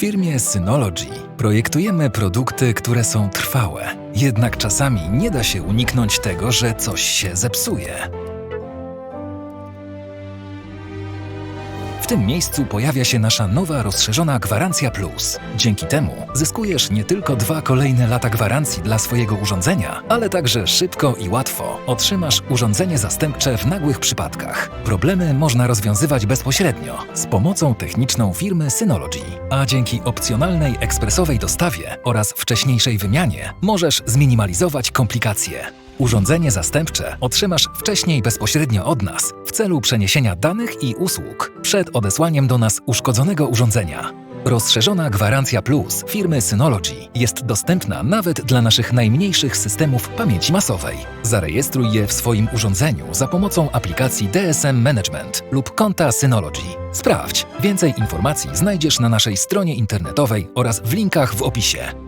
firmie Synology projektujemy produkty, które są trwałe. Jednak czasami nie da się uniknąć tego, że coś się zepsuje. W tym miejscu pojawia się nasza nowa rozszerzona Gwarancja Plus. Dzięki temu zyskujesz nie tylko dwa kolejne lata gwarancji dla swojego urządzenia, ale także szybko i łatwo otrzymasz urządzenie zastępcze w nagłych przypadkach. Problemy można rozwiązywać bezpośrednio z pomocą techniczną firmy Synology. A dzięki opcjonalnej ekspresowej dostawie oraz wcześniejszej wymianie możesz zminimalizować komplikacje. Urządzenie zastępcze otrzymasz wcześniej bezpośrednio od nas w celu przeniesienia danych i usług przed odesłaniem do nas uszkodzonego urządzenia. Rozszerzona Gwarancja Plus firmy Synology jest dostępna nawet dla naszych najmniejszych systemów pamięci masowej. Zarejestruj je w swoim urządzeniu za pomocą aplikacji DSM Management lub konta Synology. Sprawdź. Więcej informacji znajdziesz na naszej stronie internetowej oraz w linkach w opisie.